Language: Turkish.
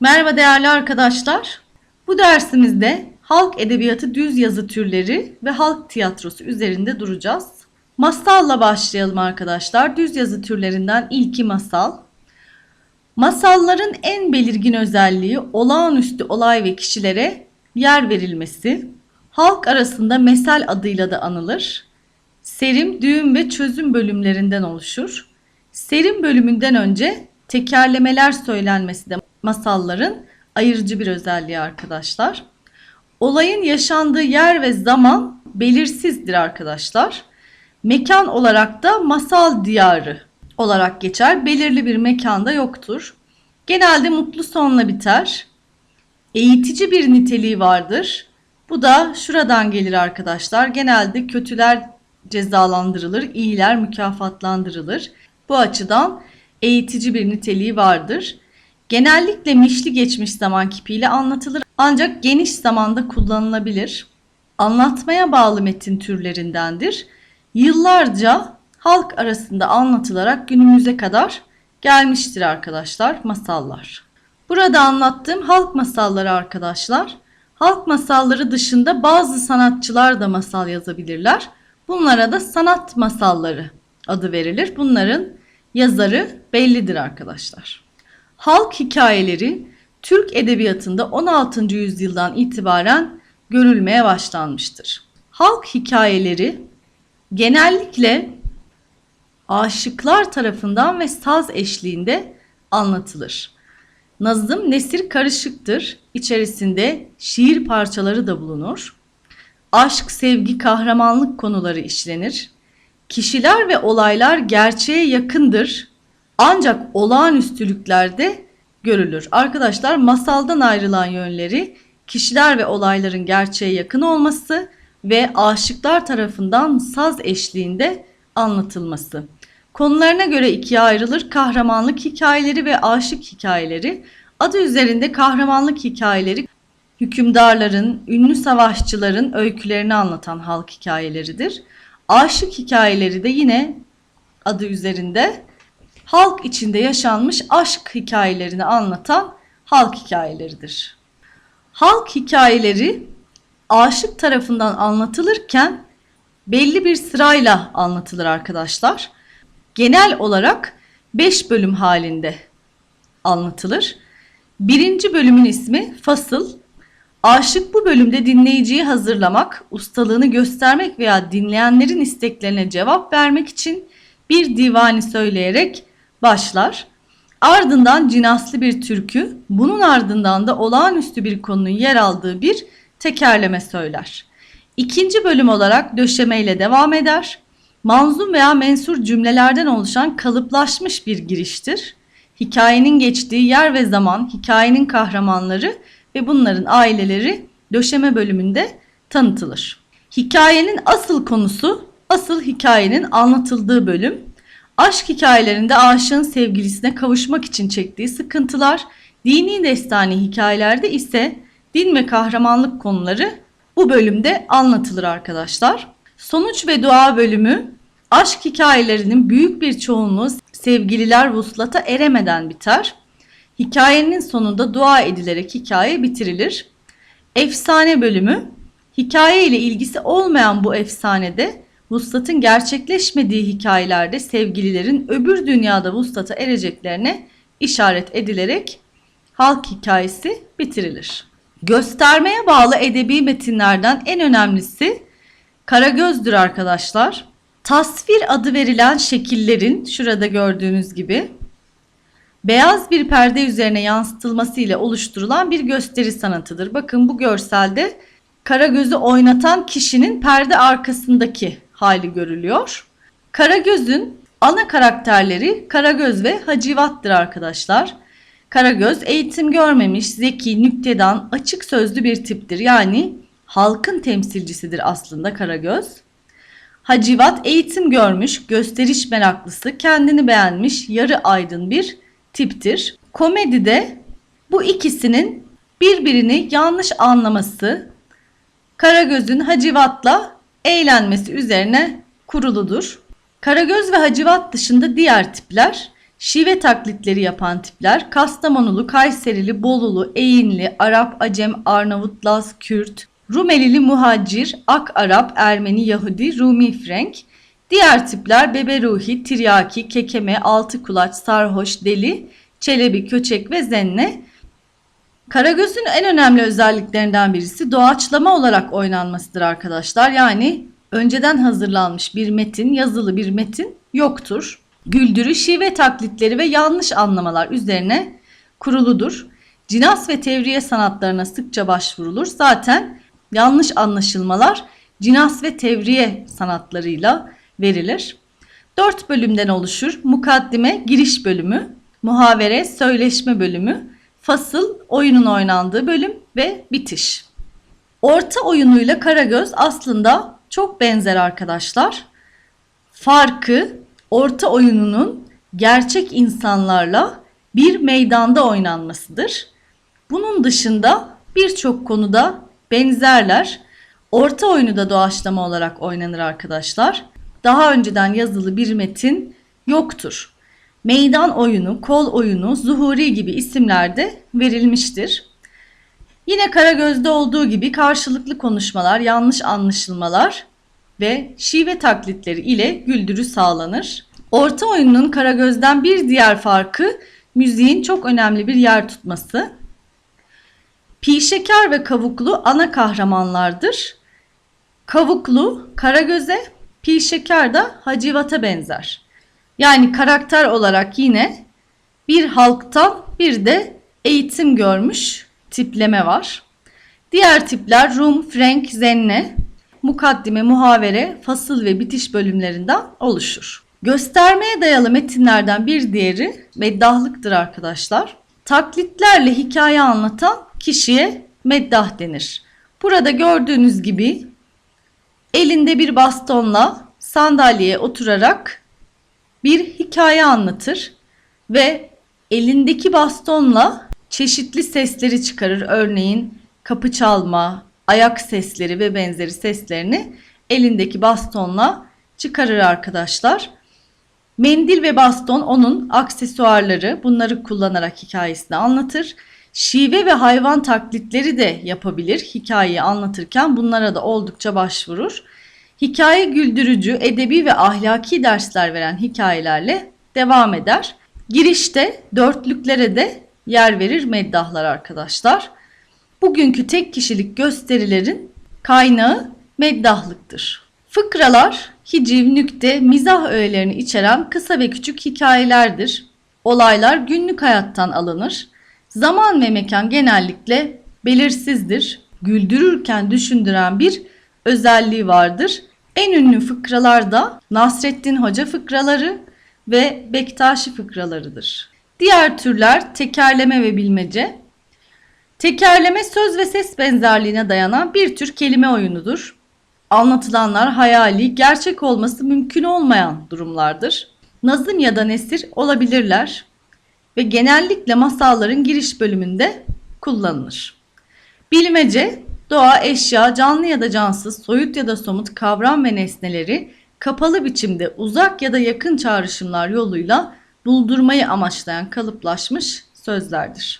Merhaba değerli arkadaşlar. Bu dersimizde halk edebiyatı düz yazı türleri ve halk tiyatrosu üzerinde duracağız. Masalla başlayalım arkadaşlar. Düz yazı türlerinden ilki masal. Masalların en belirgin özelliği olağanüstü olay ve kişilere yer verilmesi. Halk arasında mesel adıyla da anılır. Serim, düğüm ve çözüm bölümlerinden oluşur. Serim bölümünden önce tekerlemeler söylenmesi de masalların ayırıcı bir özelliği arkadaşlar. Olayın yaşandığı yer ve zaman belirsizdir arkadaşlar. Mekan olarak da masal diyarı olarak geçer. Belirli bir mekanda yoktur. Genelde mutlu sonla biter. Eğitici bir niteliği vardır. Bu da şuradan gelir arkadaşlar. Genelde kötüler cezalandırılır, iyiler mükafatlandırılır. Bu açıdan eğitici bir niteliği vardır. Genellikle mişli geçmiş zaman kipiyle anlatılır ancak geniş zamanda kullanılabilir. Anlatmaya bağlı metin türlerindendir. Yıllarca halk arasında anlatılarak günümüze kadar gelmiştir arkadaşlar masallar. Burada anlattığım halk masalları arkadaşlar. Halk masalları dışında bazı sanatçılar da masal yazabilirler. Bunlara da sanat masalları adı verilir. Bunların yazarı bellidir arkadaşlar. Halk hikayeleri Türk edebiyatında 16. yüzyıldan itibaren görülmeye başlanmıştır. Halk hikayeleri genellikle aşıklar tarafından ve saz eşliğinde anlatılır. Nazım nesir karışıktır. İçerisinde şiir parçaları da bulunur. Aşk, sevgi, kahramanlık konuları işlenir. Kişiler ve olaylar gerçeğe yakındır. Ancak olağanüstülüklerde görülür. Arkadaşlar masaldan ayrılan yönleri kişiler ve olayların gerçeğe yakın olması ve aşıklar tarafından saz eşliğinde anlatılması. Konularına göre ikiye ayrılır kahramanlık hikayeleri ve aşık hikayeleri. Adı üzerinde kahramanlık hikayeleri hükümdarların, ünlü savaşçıların öykülerini anlatan halk hikayeleridir. Aşık hikayeleri de yine adı üzerinde halk içinde yaşanmış aşk hikayelerini anlatan halk hikayeleridir. Halk hikayeleri aşık tarafından anlatılırken belli bir sırayla anlatılır arkadaşlar. Genel olarak 5 bölüm halinde anlatılır. Birinci bölümün ismi fasıl. Aşık bu bölümde dinleyiciyi hazırlamak, ustalığını göstermek veya dinleyenlerin isteklerine cevap vermek için bir divani söyleyerek başlar. Ardından cinaslı bir türkü, bunun ardından da olağanüstü bir konunun yer aldığı bir tekerleme söyler. İkinci bölüm olarak döşemeyle devam eder. Manzum veya mensur cümlelerden oluşan kalıplaşmış bir giriştir. Hikayenin geçtiği yer ve zaman, hikayenin kahramanları ve bunların aileleri döşeme bölümünde tanıtılır. Hikayenin asıl konusu, asıl hikayenin anlatıldığı bölüm. Aşk hikayelerinde aşığın sevgilisine kavuşmak için çektiği sıkıntılar, dini destani hikayelerde ise din ve kahramanlık konuları bu bölümde anlatılır arkadaşlar. Sonuç ve dua bölümü aşk hikayelerinin büyük bir çoğunluğu sevgililer vuslata eremeden biter. Hikayenin sonunda dua edilerek hikaye bitirilir. Efsane bölümü hikaye ile ilgisi olmayan bu efsanede vuslatın gerçekleşmediği hikayelerde sevgililerin öbür dünyada vuslata ereceklerine işaret edilerek halk hikayesi bitirilir. Göstermeye bağlı edebi metinlerden en önemlisi Karagöz'dür arkadaşlar. Tasvir adı verilen şekillerin şurada gördüğünüz gibi beyaz bir perde üzerine yansıtılması ile oluşturulan bir gösteri sanatıdır. Bakın bu görselde Karagöz'ü oynatan kişinin perde arkasındaki hali görülüyor. Karagöz'ün ana karakterleri Karagöz ve Hacivat'tır arkadaşlar. Karagöz eğitim görmemiş, zeki, nüktedan, açık sözlü bir tiptir. Yani halkın temsilcisidir aslında Karagöz. Hacivat eğitim görmüş, gösteriş meraklısı, kendini beğenmiş, yarı aydın bir tiptir. Komedide bu ikisinin birbirini yanlış anlaması Karagöz'ün Hacivat'la eğlenmesi üzerine kuruludur. Karagöz ve Hacivat dışında diğer tipler Şive taklitleri yapan tipler Kastamonulu, Kayserili, Bolulu, Eğinli, Arap, Acem, Arnavut, Laz, Kürt, Rumelili, Muhacir, Ak Arap, Ermeni, Yahudi, Rumi, Frank. Diğer tipler Bebe Ruhi, Tiryaki, Kekeme, Altı Kulaç, Sarhoş, Deli, Çelebi, Köçek ve Zenne. Karagöz'ün en önemli özelliklerinden birisi doğaçlama olarak oynanmasıdır arkadaşlar. Yani önceden hazırlanmış bir metin, yazılı bir metin yoktur. Güldürü, şive taklitleri ve yanlış anlamalar üzerine kuruludur. Cinas ve tevriye sanatlarına sıkça başvurulur. Zaten yanlış anlaşılmalar cinas ve tevriye sanatlarıyla verilir. Dört bölümden oluşur. Mukaddime, giriş bölümü, muhavere, söyleşme bölümü, fasıl, oyunun oynandığı bölüm ve bitiş. Orta oyunuyla Karagöz aslında çok benzer arkadaşlar. Farkı orta oyununun gerçek insanlarla bir meydanda oynanmasıdır. Bunun dışında birçok konuda benzerler. Orta oyunu da doğaçlama olarak oynanır arkadaşlar. Daha önceden yazılı bir metin yoktur. Meydan oyunu, kol oyunu, zuhuri gibi isimler de verilmiştir. Yine Karagöz'de olduğu gibi karşılıklı konuşmalar, yanlış anlaşılmalar ve şive taklitleri ile güldürü sağlanır. Orta oyunun Karagöz'den bir diğer farkı müziğin çok önemli bir yer tutması. Pi şeker ve kavuklu ana kahramanlardır. Kavuklu Karagöz'e, Pi şeker de Hacivat'a benzer. Yani karakter olarak yine bir halktan bir de eğitim görmüş tipleme var. Diğer tipler Rum, Frank, Zenne, mukaddime, muhavere, fasıl ve bitiş bölümlerinden oluşur. Göstermeye dayalı metinlerden bir diğeri meddahlıktır arkadaşlar. Taklitlerle hikaye anlatan kişiye meddah denir. Burada gördüğünüz gibi elinde bir bastonla sandalyeye oturarak bir hikaye anlatır ve elindeki bastonla çeşitli sesleri çıkarır. Örneğin kapı çalma, ayak sesleri ve benzeri seslerini elindeki bastonla çıkarır arkadaşlar. Mendil ve baston onun aksesuarları. Bunları kullanarak hikayesini anlatır. Şive ve hayvan taklitleri de yapabilir hikayeyi anlatırken bunlara da oldukça başvurur. Hikaye güldürücü, edebi ve ahlaki dersler veren hikayelerle devam eder. Girişte dörtlüklere de yer verir meddahlar arkadaşlar. Bugünkü tek kişilik gösterilerin kaynağı meddahlıktır. Fıkralar, hiciv, nükte, mizah öğelerini içeren kısa ve küçük hikayelerdir. Olaylar günlük hayattan alınır. Zaman ve mekan genellikle belirsizdir. Güldürürken düşündüren bir özelliği vardır. En ünlü fıkralar da Nasreddin Hoca fıkraları ve Bektaşi fıkralarıdır. Diğer türler tekerleme ve bilmece. Tekerleme söz ve ses benzerliğine dayanan bir tür kelime oyunudur. Anlatılanlar hayali, gerçek olması mümkün olmayan durumlardır. Nazım ya da nesir olabilirler ve genellikle masalların giriş bölümünde kullanılır. Bilmece, doğa, eşya, canlı ya da cansız, soyut ya da somut kavram ve nesneleri kapalı biçimde uzak ya da yakın çağrışımlar yoluyla buldurmayı amaçlayan kalıplaşmış sözlerdir.